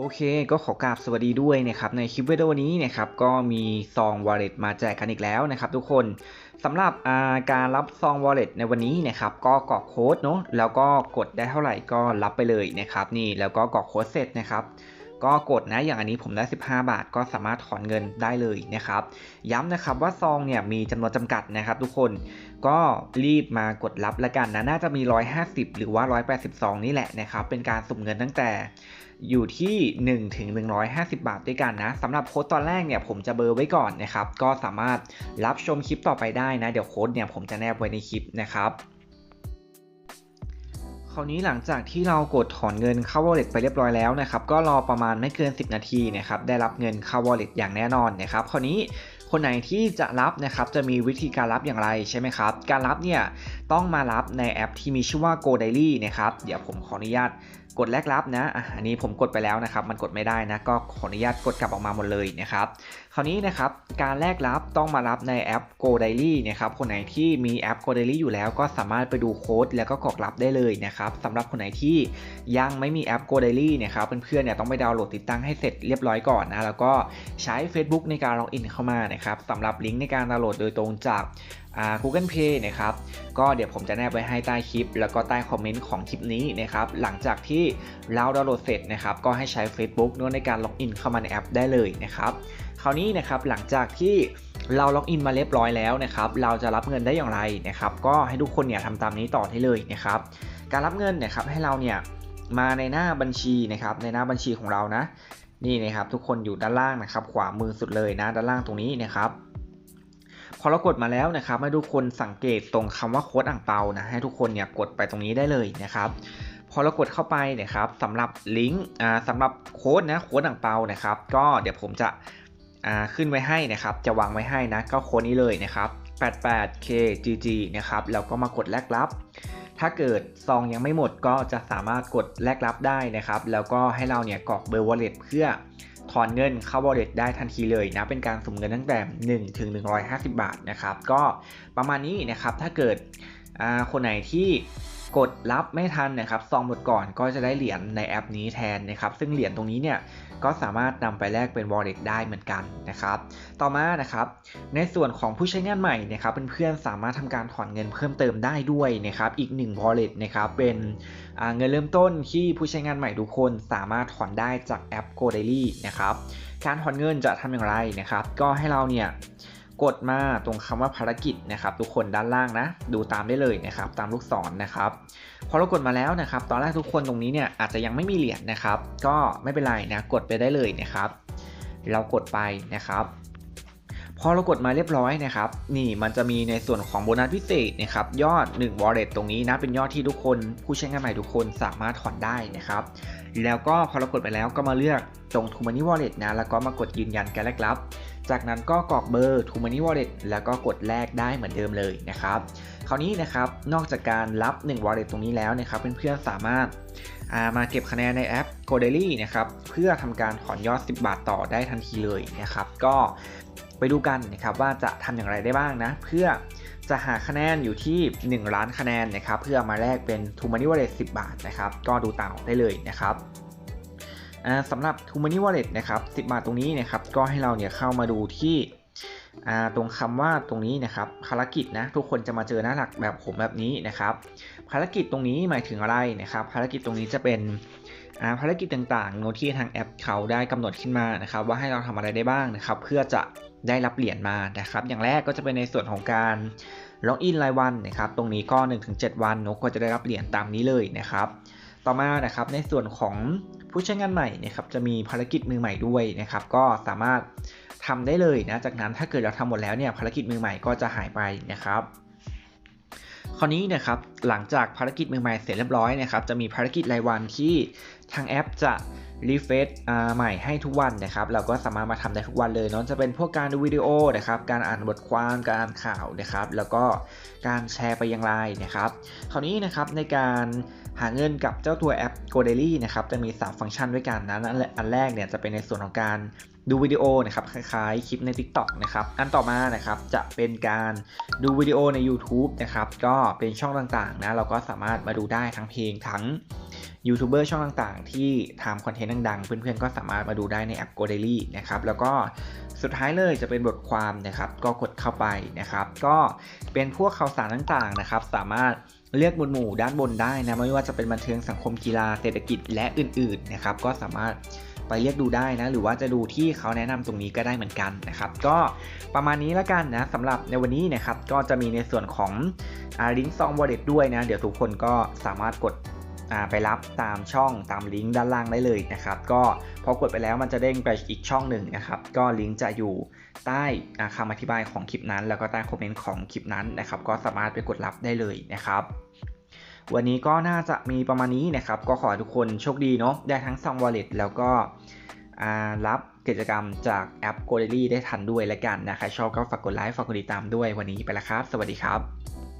โอเคก็ขอกราบสวัสดีด้วยนะครับในคลิปวิดีโอนี้นะครับก็มีซอง wallet มาแจกกันอีกแล้วนะครับทุกคนสำหรับาการรับซอง wallet ในวันนี้นะครับก็กรอกโค้ดเนาะแล้วก็กดได้เท่าไหร่ก็รับไปเลยนะครับนี่แล้วก็กรอกโค้ดเสร็จนะครับ ก็กดนะอย่างอันนี้ผมได้ 15 บาท ก็สามารถถอนเงินได้เลยนะครับ ย้ำนะครับว่าซองเนี่ยมีจำนวนจำกัดนะครับ ทุกคนก็รีบมากดรับแล้วกันนะน่าจะมี 150 หรือว่า 182 นี่แหละนะครับ เป็นการสุ่มเงินตั้งแต่อยู่ที่ 1 ถึง 150 บาทด้วยกันนะสำหรับโค้ดตอนแรกเนี่ยผมจะเบอร์ไว้ก่อนนะครับ ก็สามารถรับชมคลิปต่อไปได้นะ เดี๋ยวโค้ดเนี่ยผมจะแนบไว้ในคลิปนะครับ ราวนี้หลังจากที่เรากดถอนเงินเข้า wallet ไปเรียบร้อยแล้วนะครับก็รอประมาณไม่เกิน 10 นาทีนะครับได้รับเงินเข้า wallet อย่างแน่นอนนะครับคราวนี้คนไหนที่จะรับนะครับจะมีวิธีการรับอย่างไรใช่ไหมครับ การรับเนี่ยต้องมารับในแอปที่มีชื่อว่า Go Daily นะครับเดี๋ยวผมขออนุญาต กดแลกรับนะอันนี้ผมกดไปแล้วนะครับ มันกดไม่ได้นะ ก็ขออนุญาตกดกลับออกมาหมดเลยนะครับ คราวนี้นะครับการแลกรับต้องมารับในแอป Go Daily นะครับ คนไหนที่มีแอป Go Daily อยู่แล้วก็สามารถไปดูโค้ดแล้วก็กรอกรับได้เลยนะครับสำหรับคนไหนที่ยังไม่มีแอป Go Daily นะครับเพื่อนๆเนี่ยต้องไปดาวน์โหลดติดตั้งให้เสร็จเรียบร้อยก่อนนะแล้วก็ใช้ Facebook ในการล็อกอินเข้ามานะครับสำหรับลิงก์ในการดาวน์โหลดโดยตรงจาก Google Play นะครับก็เดี๋ยวผมจะแนบไว้ให้ใต้คลิป แล้วก็ใต้คอมเมนต์ของคลิปนี้นะครับหลังจากที่เราดาวน์โหลดเสร็จนะครับก็ให้ใช้ Facebook ด้วยในการล็อกอินเข้ามาในแอปได้เลยนะครับคราวนี้นะครับหลังจากที่เราล็อกอินมาเรียบร้อยแล้วนะครับเราจะรับเงินได้อย่างไรนะครับก็ให้ทุกคนเนี่ยทำตามนี้ต่อได้เลยนะครับการรับเงินนะครับให้เราเนี่ยมาในหน้าบัญชีนะครับในหน้าบัญชีของเรานะนี่นะครับทุกคนอยู่ด้านล่างนะครับขวามือสุดเลยนะด้านล่างตรงนี้นะครับ พอเรากดมาแล้วนะครับให้ทุกคนสังเกตตรงคำว่าโค้ดอ่างเปานะให้ทุกคนเนี่ยกดไปตรงนี้ได้เลยนะครับพอเรากดเข้าไปนะครับสำหรับลิงก์อ่าสำหรับโค้ดนะโค้ดอ่างเปานะครับ ก็เดี๋ยวผมจะอ่าขึ้นไว้ให้นะครับ จะวางไว้ให้นะก็โค้ดนี้เลยนะครับ 88kgg นะครับแล้วก็มากดแลกรับถ้าเกิดซองยังไม่หมดก็จะสามารถกดแลกรับได้นะครับ แล้วก็ให้เราเนี่ยกรอกเบอร์ wallet เพื่อ ถอนเงินเข้า wallet ได้ทันทีเลยนะ เป็นการสุ่มเงินตั้งแต่ 1 ถึง 150 บาทนะครับ ก็ประมาณนี้นะครับ ถ้าเกิดคนไหนที่ กดรับไม่ทันนะครับซองหมดก่อนก็จะได้เหรียญในแอปนี้แทนนะครับ ซึ่งเหรียญตรงนี้เนี่ยก็สามารถนำไปแลกเป็น wallet ได้เหมือนกันนะครับ ต่อมานะครับ ในส่วนของผู้ใช้งานใหม่นะครับเพื่อนๆสามารถทำการถอนเงินเพิ่มเติมได้ด้วยนะครับอีก 1 wallet นะครับเป็นเงินเริ่มต้นที่ผู้ใช้งานใหม่ทุกคนสามารถถอนได้จากแอป Go Daily นะครับการถอนเงินจะทำอย่างไรนะครับ ก็ให้เราเนี่ย กดมาตรงคำว่าภารกิจนะครับ ทุกคนด้านล่างนะ ดูตามได้เลยนะครับ ตามลูกศรนะครับพอเรากดมาแล้วนะครับ ตอนแรกทุกคนตรงนี้เนี่ยอาจจะยังไม่มีเหรียญนะครับ ก็ไม่เป็นไรนะกดไปได้เลยนะครับ เรากดไปนะครับพอเรากดมาเรียบร้อยนะครับ นี่มันจะมีในส่วนของโบนัสพิเศษนะครับ ยอด 1 wallet ตรงนี้นะ เป็นยอดที่ทุกคนผู้ใช้งานใหม่ทุกคนสามารถถอนได้นะครับ แล้วก็พอเรากดไปแล้วก็มาเลือกตรง t o Money Wallet นะ แล้วก็มากดยืนยันการแลกรับ จากนั้นก็กรอกเบอร์ t o Money Wallet แล้วก็กดแลกได้เหมือนเดิมเลยนะครับคราวนี้นะครับนอกจากการรับ 1 wallet ตรงนี้แล้วนะครับเพื่อนๆสามารถามาเก็บคะแนนในแอป g o d a i l y นะครับเพื่อทำการถอนยอด 10 บาทต่อได้ทันทีเลยนะครับก็ไปดูกันนะครับว่าจะทำอย่างไรได้บ้างนะ เพื่อจะหาคะแนนอยู่ที่ 1 ล้านคะแนนนะครับเพื่อมาแลกเป็น t o Money Wallet 10 บาทนะครับก็ดูต่าได้เลยนะครับ สำหรับ t o Money Wallet นะครับ10บาทตรงนี้นะครับก็ให้เราเนี่ยเข้ามาดูที่ตรงคำว่าตรงนี้นะครับภารกิจนะทุกคนจะมาเจอหน้าหลักแบบผมแบบนี้นะครับ ภารกิจตรงนี้หมายถึงอะไรนะครับ ภารกิจตรงนี้จะเป็นภารกิจต่างๆโน้ตที่ทางแอปเขาได้กำหนดขึ้นมานะครับ ว่าให้เราทำอะไรได้บ้างนะครับ เพื่อจะได้รับเหรียญมานะครับ อย่างแรกก็จะเป็นในส่วนของการล็อกอินรายวันนะครับ ตรงนี้ก็ 1-7 วันนกก็จะได้รับเหรียญตามนี้เลยนะครับ ต่อมานะครับในส่วนของ ผู้ใช้งานใหม่นะครับจะมีภารกิจมือใหม่ด้วยนะครับ ก็สามารถทำได้เลยนะ จากนั้นถ้าเกิดเราทำหมดแล้วเนี่ยภารกิจมือใหม่ก็จะหายไปนะครับ คราวนี้นะครับหลังจากภารกิจใหม่ๆเสร็จเรียบร้อยนะครับจะมีภารกิจรายวันที่ทางแอปจะรีเฟซใหม่ให้ทุกวันนะครับ เราก็สามารถมาทำได้ทุกวันเลยเนาะจะเป็นพวกการดูวิดีโอนะครับการอ่านบทความการอ่านข่าวนะครับ แล้วก็การแชร์ไปยังไลน์นะครับคราวนี้นะครับในการหาเงินกับเจ้าตัวแอป g o d a i l y นะครับจะมี 3 ฟังก์ชันด้วยกันนะอันแรกเนี่ยจะเป็นในส่วนของการ ดูวิดีโอนะครับคล้ายๆคลิปใน TikTok นะครับอันต่อมานะครับจะเป็นการดูวิดีโอใน YouTube นะครับก็เป็นช่องต่างๆนะเราก็สามารถมาดูได้ทั้งเพลงทั้งยูทูบเบอร์ช่องต่างๆ ที่ทำคอนเทนต์ดังๆ เพื่อนๆ ก็สามารถมาดูได้ในแอป g o d a i l y นะครับแล้วก็สุดท้ายเลยจะเป็นบทความนะครับก็กดเข้าไปนะครับ ก็เป็นพวกข่าวสารต่างๆนะครับ สามารถเลือกหมวดหมู่ด้านบนได้นะไม่ว่าจะเป็นบันเทิงสังคมกีฬาเศรษฐกิจและอื่นๆนะครับก็สามารถ ไปเรียกดูได้นะ หรือว่าจะดูที่เขาแนะนำตรงนี้ก็ได้เหมือนกันนะครับ ก็ประมาณนี้แล้วกันนะสำหรับในวันนี้นะครับ ก็จะมีในส่วนของลิงก์ซองวอลเล็ตด้วยนะ เดี๋ยวทุกคนก็สามารถกดไปรับตามช่องตามลิงก์ด้านล่างได้เลยนะครับ ก็พอกดไปแล้วมันจะเด้งไปอีกช่องหนึ่งนะครับ ก็ลิงก์จะอยู่ใต้คำอธิบายของคลิปนั้น แล้วก็ใต้คอมเมนต์ของคลิปนั้นนะครับ ก็สามารถไปกดรับได้เลยนะครับ วันนี้ก็น่าจะมีประมาณนี้นะครับ ก็ขอให้ทุกคนโชคดีเนาะได้ทั้งซองวอลเล็ตแล้วก็รับกิจกรรมจากแอป g o d a i l y ได้ทันด้วยและกันนะใครชอบก็ฝากกดไลค์ฝากกดติดตามด้วยวันนี้ไปแล้วครับ สวัสดีครับ